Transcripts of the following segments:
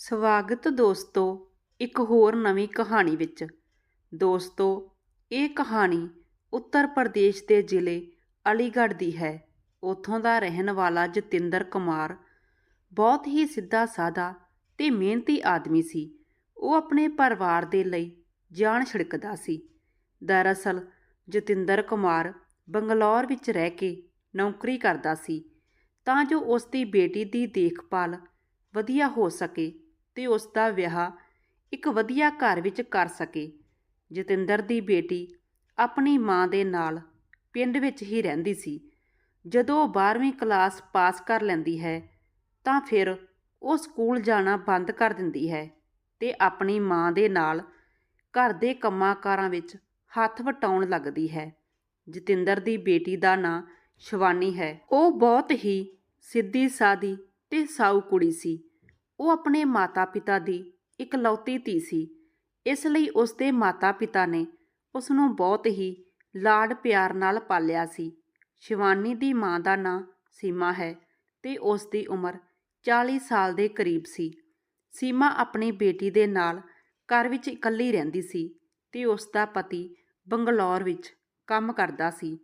ਸਵਾਗਤ ਦੋਸਤੋ ਇੱਕ ਹੋਰ ਨਵੀਂ ਕਹਾਣੀ ਵਿੱਚ। ਦੋਸਤੋ, ਇਹ ਕਹਾਣੀ ਉੱਤਰ ਪ੍ਰਦੇਸ਼ ਦੇ ਜ਼ਿਲ੍ਹੇ ਅਲੀਗੜ੍ਹ ਦੀ ਹੈ। ਉੱਥੋਂ ਦਾ ਰਹਿਣ ਵਾਲਾ ਜਤਿੰਦਰ ਕੁਮਾਰ ਬਹੁਤ ਹੀ ਸਿੱਧਾ ਸਾਦਾ ਤੇ ਮਿਹਨਤੀ ਆਦਮੀ ਸੀ। ਉਹ ਆਪਣੇ ਪਰਿਵਾਰ ਦੇ ਲਈ ਜਾਨ ਛਿੜਕਦਾ ਸੀ। ਦਰਅਸਲ, ਜਤਿੰਦਰ ਕੁਮਾਰ ਬੰਗਲੌਰ ਵਿੱਚ ਰਹਿ ਕੇ ਨੌਕਰੀ ਕਰਦਾ ਸੀ ਤਾਂ ਜੋ ਉਸ ਦੀ ਬੇਟੀ ਦੀ ਦੇਖਭਾਲ ਵਧੀਆ ਹੋ ਸਕੇ ਤੇ ਉਸ ਦਾ ਵਿਆਹ ਇੱਕ ਵਧੀਆ ਘਰ ਵਿੱਚ ਕਰ ਸਕੇ। ਜਤਿੰਦਰ ਦੀ ਬੇਟੀ ਆਪਣੀ ਮਾਂ ਦੇ ਨਾਲ ਪਿੰਡ ਵਿੱਚ ਹੀ ਰਹਿੰਦੀ ਸੀ। ਜਦੋਂ ਉਹ 12ਵੀਂ ਕਲਾਸ ਪਾਸ ਕਰ ਲੈਂਦੀ ਹੈ, ਤਾਂ ਫਿਰ ਉਹ ਸਕੂਲ ਜਾਣਾ ਬੰਦ ਕਰ ਦਿੰਦੀ ਹੈ ਤੇ ਆਪਣੀ ਮਾਂ ਦੇ ਨਾਲ ਘਰ ਦੇ ਕੰਮਾਂ ਕਾਰਾਂ ਵਿੱਚ ਹੱਥ ਵਟਾਉਣ ਲੱਗਦੀ ਹੈ। ਜਤਿੰਦਰ ਦੀ ਬੇਟੀ ਦਾ ਨਾਂ ਸ਼ਿਵਾਨੀ ਹੈ। ਉਹ ਬਹੁਤ ਹੀ ਸਿੱਧੀ, ਸਾਦੀ ਤੇ ਸਾਊ ਕੁੜੀ ਸੀ। ਉਹ ਆਪਣੇ ਮਾਤਾ-ਪਿਤਾ ਦੀ ਇਕਲੌਤੀ ਧੀ ਸੀ। ਇਸ ਲਈ ਉਸ ਦੇ ਮਾਤਾ-ਪਿਤਾ ਨੇ ਉਸ ਨੂੰ ਬਹੁਤ ਹੀ ਲਾਡ ਪਿਆਰ ਨਾਲ ਪਾਲਿਆ ਸੀ। ਸ਼ਿਵਾਨੀ ਦੀ ਮਾਂ ਦਾ ਨਾਂ ਸੀਮਾ ਹੈ ਤੇ ਉਸ ਦੀ ਉਮਰ 40 ਸਾਲ ਦੇ ਕਰੀਬ ਸੀ। ਸੀਮਾ ਆਪਣੀ ਬੇਟੀ ਦੇ ਨਾਲ ਘਰ ਵਿੱਚ ਇਕੱਲੀ ਰਹਿੰਦੀ ਸੀ ਤੇ ਉਸ ਦਾ ਪਤੀ ਬੰਗਲੌਰ ਵਿੱਚ ਕੰਮ ਕਰਦਾ ਸੀ।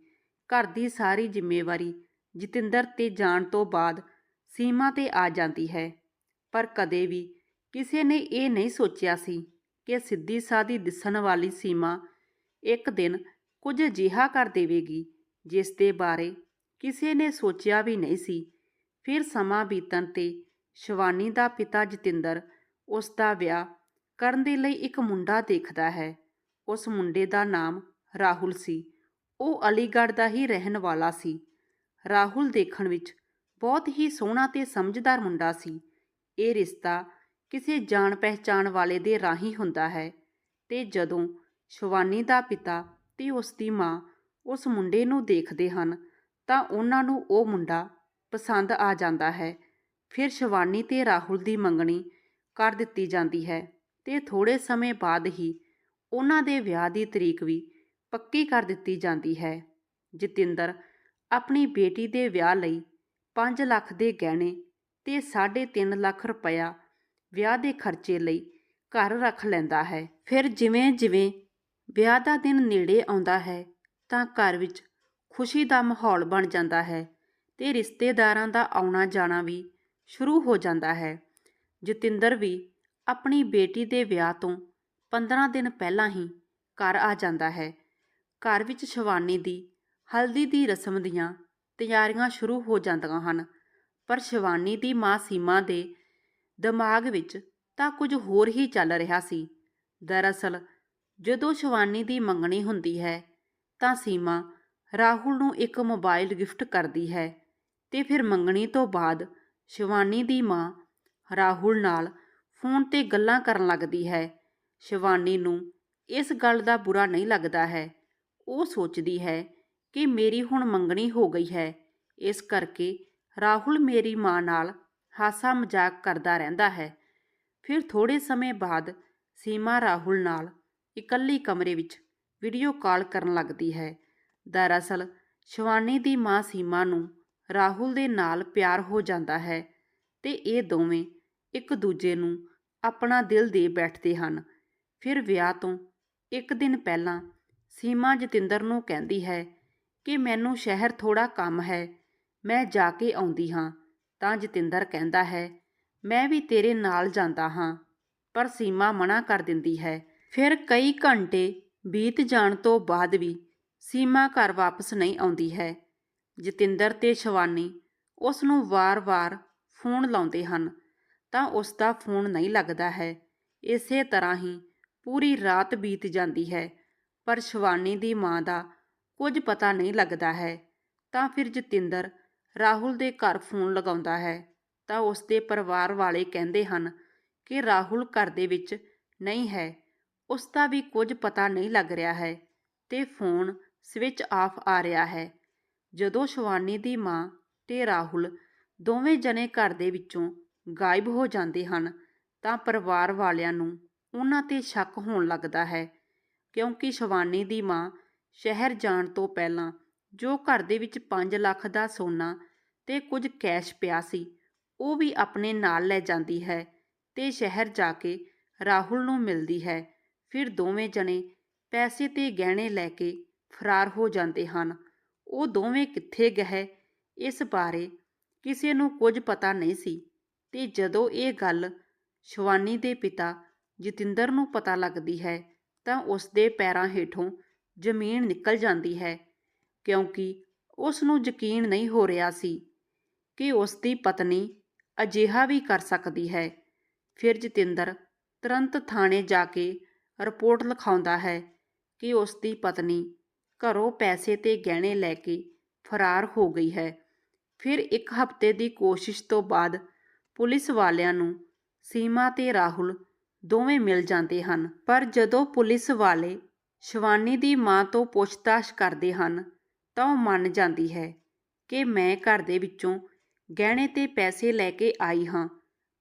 ਘਰ ਦੀ ਸਾਰੀ ਜ਼ਿੰਮੇਵਾਰੀ ਜਤਿੰਦਰ ਤੇ ਜਾਣ ਤੋਂ ਬਾਅਦ ਸੀਮਾ ਤੇ ਆ ਜਾਂਦੀ ਹੈ। ਪਰ ਕਦੇ ਵੀ ਕਿਸੇ ਨੇ ਇਹ ਨਹੀਂ ਸੋਚਿਆ ਸੀ ਕਿ ਸਿੱਧੀ ਸਾਦੀ ਦਿਸਣ ਵਾਲੀ ਸੀਮਾ ਇੱਕ ਦਿਨ ਕੁਝ ਅਜਿਹਾ ਕਰ ਦੇਵੇਗੀ, ਜਿਸ ਦੇ ਬਾਰੇ ਕਿਸੇ ਨੇ ਸੋਚਿਆ ਵੀ ਨਹੀਂ ਸੀ। ਫਿਰ ਸਮਾਂ ਬੀਤਣ ਤੇ ਸ਼ਿਵਾਨੀ ਦਾ ਪਿਤਾ ਜਤਿੰਦਰ ਉਸ ਦਾ ਵਿਆਹ ਕਰਨ ਦੇ ਲਈ ਇੱਕ ਮੁੰਡਾ ਦੇਖਦਾ ਹੈ। ਉਸ ਮੁੰਡੇ ਦਾ ਨਾਮ ਰਾਹੁਲ ਸੀ। ਉਹ ਅਲੀਗੜ੍ਹ ਦਾ ਹੀ ਰਹਿਣ ਵਾਲਾ ਸੀ। ਰਾਹੁਲ ਦੇਖਣ ਵਿੱਚ ਬਹੁਤ ਹੀ ਸੋਹਣਾ ਤੇ ਸਮਝਦਾਰ ਮੁੰਡਾ ਸੀ। ਇਹ ਰਿਸ਼ਤਾ ਕਿਸੇ ਜਾਣ ਪਹਿਚਾਣ ਵਾਲੇ ਦੇ ਰਾਹੀਂ ਹੁੰਦਾ ਹੈ ਤੇ ਜਦੋਂ ਸ਼ਿਵਾਨੀ ਦਾ ਪਿਤਾ ਤੇ ਉਸ ਦੀ ਮਾਂ ਉਸ ਮੁੰਡੇ ਨੂੰ ਦੇਖਦੇ ਹਨ, ਤਾਂ ਉਹਨਾਂ ਨੂੰ ਉਹ ਮੁੰਡਾ ਪਸੰਦ ਆ ਜਾਂਦਾ ਹੈ। ਫਿਰ ਸ਼ਿਵਾਨੀ ਤੇ ਰਾਹੁਲ ਦੀ ਮੰਗਣੀ ਕਰ ਦਿੱਤੀ ਜਾਂਦੀ ਹੈ ਤੇ ਥੋੜੇ ਸਮੇਂ ਬਾਅਦ ਹੀ ਉਹਨਾਂ ਦੇ ਵਿਆਹ ਦੀ ਤਰੀਕ ਵੀ ਪੱਕੀ ਕਰ ਦਿੱਤੀ ਜਾਂਦੀ ਹੈ। ਜਤਿੰਦਰ ਆਪਣੀ ਬੇਟੀ ਦੇ ਵਿਆਹ ਲਈ 5 ਲੱਖ ਦੇ ਗਹਿਣੇ ਤੇ 3.5 ਲੱਖ ਰੁਪਇਆ ਵਿਆਹ ਦੇ ਖਰਚੇ ਲਈ ਘਰ ਰੱਖ ਲੈਂਦਾ ਹੈ। ਫਿਰ ਜਿਵੇਂ-ਜਿਵੇਂ ਵਿਆਹ ਦਾ ਦਿਨ ਨੇੜੇ ਆਉਂਦਾ ਹੈ, ਤਾਂ ਘਰ ਵਿੱਚ ਖੁਸ਼ੀ ਦਾ ਮਾਹੌਲ ਬਣ ਜਾਂਦਾ ਹੈ ਤੇ ਰਿਸ਼ਤੇਦਾਰਾਂ ਦਾ ਆਉਣਾ ਜਾਣਾ ਵੀ ਸ਼ੁਰੂ ਹੋ ਜਾਂਦਾ ਹੈ। ਜਤਿੰਦਰ ਵੀ ਆਪਣੀ ਬੇਟੀ ਦੇ ਵਿਆਹ ਤੋਂ 15 ਦਿਨ ਪਹਿਲਾਂ ਹੀ ਘਰ ਆ ਜਾਂਦਾ ਹੈ। ਘਰ ਵਿੱਚ ਸ਼ਵਾਨੀ ਦੀ, ਹਲਦੀ ਦੀ ਰਸਮ ਦੀਆਂ ਤਿਆਰੀਆਂ ਸ਼ੁਰੂ ਹੋ ਜਾਂਦੀਆਂ ਹਨ। ਪਰ ਸ਼ਿਵਾਨੀ ਦੀ ਮਾਂ ਸੀਮਾ ਦੇ ਦਿਮਾਗ ਵਿੱਚ ਤਾਂ ਕੁਝ ਹੋਰ ਹੀ ਚੱਲ ਰਿਹਾ ਸੀ। ਦਰਅਸਲ, ਜਦੋਂ ਸ਼ਿਵਾਨੀ ਦੀ ਮੰਗਣੀ ਹੁੰਦੀ ਹੈ, ਤਾਂ ਸੀਮਾ ਰਾਹੁਲ ਨੂੰ ਇੱਕ ਮੋਬਾਈਲ ਗਿਫਟ ਕਰਦੀ ਹੈ ਤੇ ਫਿਰ ਮੰਗਣੀ ਤੋਂ ਬਾਅਦ ਸ਼ਿਵਾਨੀ ਦੀ ਮਾਂ ਰਾਹੁਲ ਨਾਲ ਫੋਨ ਤੇ ਗੱਲਾਂ ਕਰਨ ਲੱਗਦੀ ਹੈ। ਸ਼ਿਵਾਨੀ ਨੂੰ ਇਸ ਗੱਲ ਦਾ ਬੁਰਾ ਨਹੀਂ ਲੱਗਦਾ ਹੈ। ਉਹ ਸੋਚਦੀ ਹੈ ਕਿ ਮੇਰੀ ਹੁਣ ਮੰਗਣੀ ਹੋ ਗਈ ਹੈ। ਇਸ ਕਰਕੇ ਰਾਹੁਲ ਮੇਰੀ ਮਾਂ ਨਾਲ ਹਾਸਾ ਮਜ਼ਾਕ ਕਰਦਾ ਰਹਿੰਦਾ ਹੈ। ਫਿਰ ਥੋੜੇ ਸਮੇਂ ਬਾਅਦ ਸੀਮਾ ਰਾਹੁਲ ਨਾਲ ਇਕੱਲੀ ਕਮਰੇ ਵਿੱਚ ਵੀਡੀਓ ਕਾਲ ਕਰਨ ਲੱਗਦੀ ਹੈ। ਦਰਅਸਲ ਸ਼ਿਵਾਨੀ ਦੀ ਮਾਂ ਸੀਮਾ ਨੂੰ ਰਾਹੁਲ ਦੇ ਨਾਲ ਪਿਆਰ ਹੋ ਜਾਂਦਾ ਹੈ ਤੇ ਇਹ ਦੋਵੇਂ ਇੱਕ ਦੂਜੇ ਨੂੰ ਆਪਣਾ ਦਿਲ ਦੇ ਬੈਠਦੇ ਹਨ। ਫਿਰ ਵਿਆਹ ਤੋਂ ਇੱਕ ਦਿਨ ਪਹਿਲਾਂ ਸੀਮਾ ਜਤਿੰਦਰ ਨੂੰ ਕਹਿੰਦੀ ਹੈ ਕਿ ਮੈਨੂੰ ਸ਼ਹਿਰ ਥੋੜਾ ਕੰਮ ਹੈ ਮੈਂ ਜਾ ਕੇ ਆਉਂਦੀ ਹਾਂ। ਤਾਂ ਜਤਿੰਦਰ ਕਹਿੰਦਾ ਹੈ, ਮੈਂ ਵੀ ਤੇਰੇ ਨਾਲ ਜਾਂਦਾ ਹਾਂ। ਪਰ ਸੀਮਾ ਮਨਾ ਕਰ ਦਿੰਦੀ ਹੈ। ਫਿਰ ਕਈ ਘੰਟੇ ਬੀਤ ਜਾਣ ਤੋਂ ਬਾਅਦ ਵੀ ਸੀਮਾ ਘਰ ਵਾਪਸ ਨਹੀਂ ਆਉਂਦੀ ਹੈ। ਜਤਿੰਦਰ ਤੇ ਸ਼ਵਾਨੀ ਉਸ ਨੂੰ ਵਾਰ-ਵਾਰ ਫੋਨ ਲਾਉਂਦੇ ਹਨ। ਤਾਂ ਉਸ ਦਾ ਫੋਨ ਨਹੀਂ ਲੱਗਦਾ ਹੈ। ਇਸੇ ਤਰ੍ਹਾਂ ਹੀ ਪੂਰੀ ਰਾਤ ਬੀਤ ਜਾਂਦੀ ਹੈ। ਪਰ ਸ਼ਵਾਨੀ ਦੀ ਮਾਂ ਦਾ ਕੁਝ ਪਤਾ ਨਹੀਂ ਲੱਗਦਾ ਹੈ। ਤਾਂ ਫਿਰ ਜਤਿੰਦਰ ਰਾਹੁਲ ਦੇ ਘਰ ਫੋਨ ਲਗਾਉਂਦਾ ਹੈ, ਤਾਂ ਉਸ ਦੇ ਪਰਿਵਾਰ ਵਾਲੇ ਕਹਿੰਦੇ ਹਨ ਕਿ ਰਾਹੁਲ ਘਰ ਦੇ ਵਿੱਚ ਨਹੀਂ ਹੈ ਉਸ ਦਾ ਵੀ ਕੁਝ ਪਤਾ ਨਹੀਂ ਲੱਗ ਰਿਹਾ ਹੈ ਤੇ ਫੋਨ ਸਵਿਚ ਆਫ ਆ ਰਿਹਾ ਹੈ। ਜਦੋਂ ਸ਼ਵਾਨੀ ਦੀ ਮਾਂ ਤੇ ਰਾਹੁਲ ਦੋਵੇਂ ਜਣੇ ਘਰ ਦੇ ਵਿੱਚੋਂ ਗਾਇਬ ਹੋ ਜਾਂਦੇ ਹਨ, ਤਾਂ ਪਰਿਵਾਰ ਵਾਲਿਆਂ ਨੂੰ ਉਹਨਾਂ ਤੇ ਸ਼ੱਕ ਹੋਣ ਲੱਗਦਾ ਹੈ, ਕਿਉਂਕਿ ਸ਼ਵਾਨੀ ਦੀ ਮਾਂ ਸ਼ਹਿਰ ਜਾਣ ਤੋਂ ਪਹਿਲਾਂ ਜੋ ਘਰ ਦੇ ਵਿੱਚ 5 ਲੱਖ ਦਾ ਸੋਨਾ ਤੇ ਕੁਝ ਕੈਸ਼ ਪਿਆ ਸੀ, ਉਹ ਵੀ ਆਪਣੇ ਨਾਲ ਲੈ ਜਾਂਦੀ ਹੈ ਤੇ ਸ਼ਹਿਰ ਜਾ ਕੇ ਰਾਹੁਲ ਨੂੰ ਮਿਲਦੀ ਹੈ। ਫਿਰ ਦੋਵੇਂ ਜਣੇ ਪੈਸੇ ਤੇ ਗਹਿਣੇ ਲੈ ਕੇ ਫਰਾਰ ਹੋ ਜਾਂਦੇ ਹਨ। ਉਹ ਦੋਵੇਂ ਕਿੱਥੇ ਗਏ, ਇਸ ਬਾਰੇ ਕਿਸੇ ਨੂੰ ਕੁਝ ਪਤਾ ਨਹੀਂ ਸੀ ਤੇ ਜਦੋਂ ਇਹ ਗੱਲ ਸ਼ਵਾਨੀ ਦੇ ਪਿਤਾ ਜਤਿੰਦਰ ਨੂੰ ਪਤਾ ਲੱਗਦੀ ਹੈ ਤਾਂ ਉਸ ਦੇ ਪੈਰਾਂ ਹੇਠੋਂ ਜ਼ਮੀਨ ਨਿਕਲ ਜਾਂਦੀ ਹੈ। ਕਿਉਂਕਿ ਉਸ ਨੂੰ ਯਕੀਨ ਨਹੀਂ ਹੋ ਰਿਹਾ ਸੀ ਕਿ ਉਸ ਦੀ ਪਤਨੀ ਅਜਿਹਾ ਵੀ ਕਰ ਸਕਦੀ ਹੈ। ਫਿਰ ਜਤਿੰਦਰ ਤੁਰੰਤ ਥਾਣੇ ਜਾ ਕੇ ਰਿਪੋਰਟ ਲਿਖਾਉਂਦਾ ਹੈ ਕਿ ਉਸ ਦੀ ਪਤਨੀ ਘਰੋਂ ਪੈਸੇ ਤੇ ਗਹਿਣੇ ਲੈ ਕੇ ਫਰਾਰ ਹੋ ਗਈ ਹੈ। ਫਿਰ ਇੱਕ ਹਫ਼ਤੇ ਦੀ ਕੋਸ਼ਿਸ਼ ਤੋਂ ਬਾਅਦ ਪੁਲਿਸ ਵਾਲਿਆਂ ਨੂੰ ਸੀਮਾ ਤੇ ਰਾਹੁਲ ਦੋਵੇਂ ਮਿਲ ਜਾਂਦੇ ਹਨ। ਪਰ ਜਦੋਂ ਪੁਲਿਸ ਵਾਲੇ ਸ਼ਿਵਾਨੀ ਦੀ ਮਾਂ ਤੋਂ ਪੁੱਛਤਾਛ ਕਰਦੇ ਹਨ ਤਾਂ ਉਹ ਮੰਨ ਜਾਂਦੀ ਹੈ ਕਿ ਮੈਂ ਘਰ ਦੇ ਵਿੱਚੋਂ ਗਹਿਣੇ ਤੇ ਪੈਸੇ ਲੈ ਕੇ ਆਈ ਹਾਂ,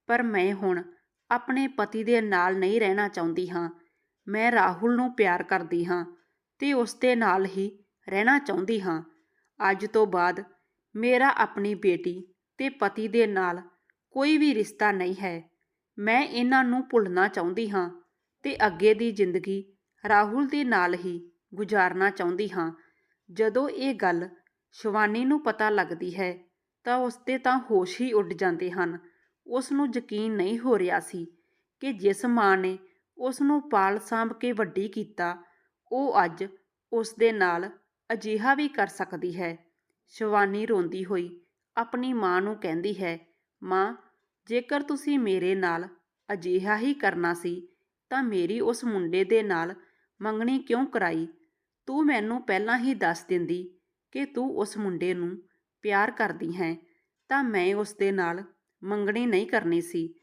ਪਰ ਮੈਂ ਹੁਣ ਆਪਣੇ ਪਤੀ ਦੇ ਨਾਲ ਨਹੀਂ ਰਹਿਣਾ ਚਾਹੁੰਦੀ ਹਾਂ। ਮੈਂ ਰਾਹੁਲ ਨੂੰ ਪਿਆਰ ਕਰਦੀ ਹਾਂ ਤੇ ਉਸ ਦੇ ਨਾਲ ਹੀ ਰਹਿਣਾ ਚਾਹੁੰਦੀ ਹਾਂ। ਅੱਜ ਤੋਂ ਬਾਅਦ ਮੇਰਾ ਆਪਣੀ ਬੇਟੀ ਤੇ ਪਤੀ ਦੇ ਨਾਲ ਕੋਈ ਵੀ ਰਿਸ਼ਤਾ ਨਹੀਂ ਹੈ। ਮੈਂ ਇਹਨਾਂ ਨੂੰ ਭੁੱਲਣਾ ਚਾਹੁੰਦੀ ਹਾਂ ਤੇ ਅੱਗੇ ਦੀ ਜ਼ਿੰਦਗੀ ਰਾਹੁਲ ਦੇ ਨਾਲ ਹੀ ਗੁਜ਼ਾਰਨਾ ਚਾਹੁੰਦੀ ਹਾਂ। ਜਦੋਂ ਇਹ ਗੱਲ ਸ਼ਿਵਾਨੀ ਨੂੰ ਪਤਾ ਲੱਗਦੀ ਹੈ, ਤਾਂ ਉਸ ਦੇ ਤਾਂ ਹੋਸ਼ ਹੀ ਉੱਡ ਜਾਂਦੇ ਹਨ। ਉਸ ਨੂੰ ਯਕੀਨ ਨਹੀਂ ਹੋ ਰਿਹਾ ਸੀ ਕਿ ਜਿਸ ਮਾਂ ਨੇ ਉਸ ਨੂੰ ਪਾਲ ਸਾਂਭ ਕੇ ਵੱਡੀ ਕੀਤਾ, ਉਹ ਅੱਜ ਉਸ ਦੇ ਨਾਲ ਅਜਿਹਾ ਵੀ ਕਰ ਸਕਦੀ ਹੈ। ਸ਼ਿਵਾਨੀ ਰੋਂਦੀ ਹੋਈ ਆਪਣੀ ਮਾਂ ਨੂੰ ਕਹਿੰਦੀ ਹੈ, ਮਾਂ, ਜੇਕਰ ਤੁਸੀਂ ਮੇਰੇ ਨਾਲ ਅਜਿਹਾ ਹੀ ਕਰਨਾ ਸੀ, ਤਾਂ ਮੇਰੀ ਉਸ ਮੁੰਡੇ ਦੇ ਨਾਲ ਮੰਗਣੀ ਕਿਉਂ ਕਰਾਈ? ਤੂੰ ਮੈਨੂੰ ਪਹਿਲਾਂ ਹੀ ਦੱਸ ਦਿੰਦੀ ਕਿ ਤੂੰ ਉਸ ਮੁੰਡੇ ਨੂੰ ਪਿਆਰ ਕਰਦੀ ਹੈ, ਤਾਂ ਮੈਂ ਉਸ ਦੇ ਨਾਲ ਮੰਗਣੀ ਨਹੀਂ ਕਰਨੀ ਸੀ।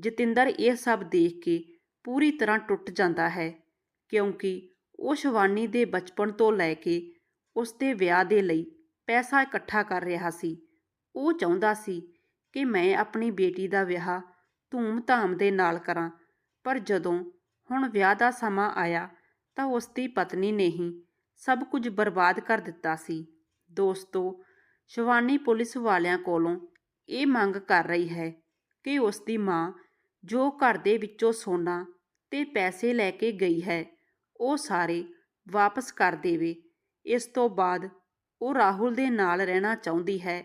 ਜਤਿੰਦਰ ਇਹ ਸਭ ਦੇਖ ਕੇ ਪੂਰੀ ਤਰ੍ਹਾਂ ਟੁੱਟ ਜਾਂਦਾ ਹੈ, ਕਿਉਂਕਿ ਉਹ ਸ਼ਿਵਾਨੀ ਦੇ ਬਚਪਨ ਤੋਂ ਲੈ ਕੇ ਉਸ ਦੇ ਵਿਆਹ ਦੇ ਲਈ ਪੈਸਾ ਇਕੱਠਾ ਕਰ ਰਿਹਾ ਸੀ। ਉਹ ਚਾਹੁੰਦਾ ਸੀ ਕਿ ਮੈਂ ਆਪਣੀ ਬੇਟੀ ਦਾ ਵਿਆਹ ਧੂਮ-ਧਾਮ ਦੇ ਨਾਲ ਕਰਾਂ, ਪਰ ਜਦੋਂ ਹੁਣ ਵਿਆਹ ਦਾ ਸਮਾਂ ਆਇਆ ਤਾਂ ਉਸ ਦੀ ਪਤਨੀ ਨੇ ਹੀ ਸਭ ਕੁਝ ਬਰਬਾਦ ਕਰ ਦਿੱਤਾ ਸੀ। ਦੋਸਤੋ, ਸ਼ਿਵਾਨੀ ਪੁਲਿਸ ਵਾਲਿਆਂ ਕੋਲੋਂ ਇਹ ਮੰਗ ਕਰ ਰਹੀ ਹੈ ਕਿ ਉਸ ਦੀ ਮਾਂ ਜੋ ਘਰ ਦੇ ਵਿੱਚੋਂ ਸੋਨਾ ਤੇ ਪੈਸੇ ਲੈ ਕੇ ਗਈ ਹੈ, ਉਹ ਸਾਰੇ ਵਾਪਸ ਕਰ ਦੇਵੇ। ਇਸ ਤੋਂ ਬਾਅਦ ਉਹ ਰਾਹੁਲ ਦੇ ਨਾਲ ਰਹਿਣਾ ਚਾਹੁੰਦੀ ਹੈ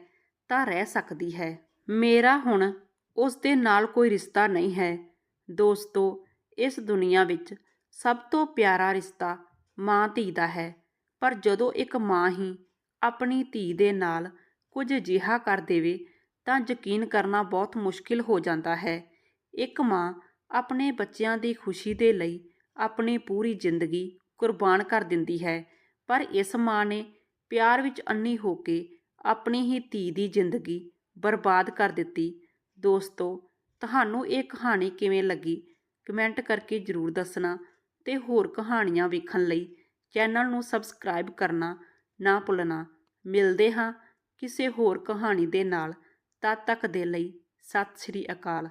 ਤਾਂ ਰਹਿ ਸਕਦੀ ਹੈ। ਮੇਰਾ ਹੁਣ ਉਸ ਦੇ ਨਾਲ ਕੋਈ ਰਿਸ਼ਤਾ ਨਹੀਂ ਹੈ। ਦੋਸਤੋ, ਇਸ ਦੁਨੀਆ ਵਿੱਚ ਸਭ ਤੋਂ ਪਿਆਰਾ ਰਿਸ਼ਤਾ ਮਾਂ ਧੀ ਦਾ ਹੈ। ਪਰ ਜਦੋਂ ਇੱਕ ਮਾਂ ਹੀ ਆਪਣੀ ਧੀ ਦੇ ਨਾਲ ਕੁਝ ਅਜਿਹਾ ਕਰ ਦੇਵੇ, ਤਾਂ ਯਕੀਨ ਕਰਨਾ ਬਹੁਤ ਮੁਸ਼ਕਿਲ ਹੋ ਜਾਂਦਾ ਹੈ। ਇੱਕ ਮਾਂ ਆਪਣੇ ਬੱਚਿਆਂ ਦੀ ਖੁਸ਼ੀ ਦੇ ਲਈ ਆਪਣੀ ਪੂਰੀ ਜ਼ਿੰਦਗੀ ਕੁਰਬਾਨ ਕਰ ਦਿੰਦੀ ਹੈ। ਪਰ ਇਸ ਮਾਂ ਨੇ ਪਿਆਰ ਵਿੱਚ ਅੰਨੀ ਹੋ ਕੇ ਆਪਣੀ ਹੀ ਧੀ ਦੀ ਜ਼ਿੰਦਗੀ ਬਰਬਾਦ ਕਰ ਦਿੱਤੀ। ਦੋਸਤੋ, ਤੁਹਾਨੂੰ ਇਹ ਕਹਾਣੀ ਕਿਵੇਂ ਲੱਗੀ? ਕਮੈਂਟ ਕਰਕੇ ਜ਼ਰੂਰ ਦੱਸਣਾ। ਤੇ ਹੋਰ ਕਹਾਣੀਆਂ ਵੇਖਣ ਲਈ ਚੈਨਲ ਨੂੰ ਸਬਸਕ੍ਰਾਈਬ ਕਰਨਾ ਨਾ ਭੁੱਲਣਾ। ਮਿਲਦੇ ਹਾਂ ਕਿਸੇ ਹੋਰ ਕਹਾਣੀ ਦੇ ਨਾਲ। ਤਦ ਤੱਕ ਦੇ ਲਈ ਸਤਿ ਸ਼੍ਰੀ ਅਕਾਲ।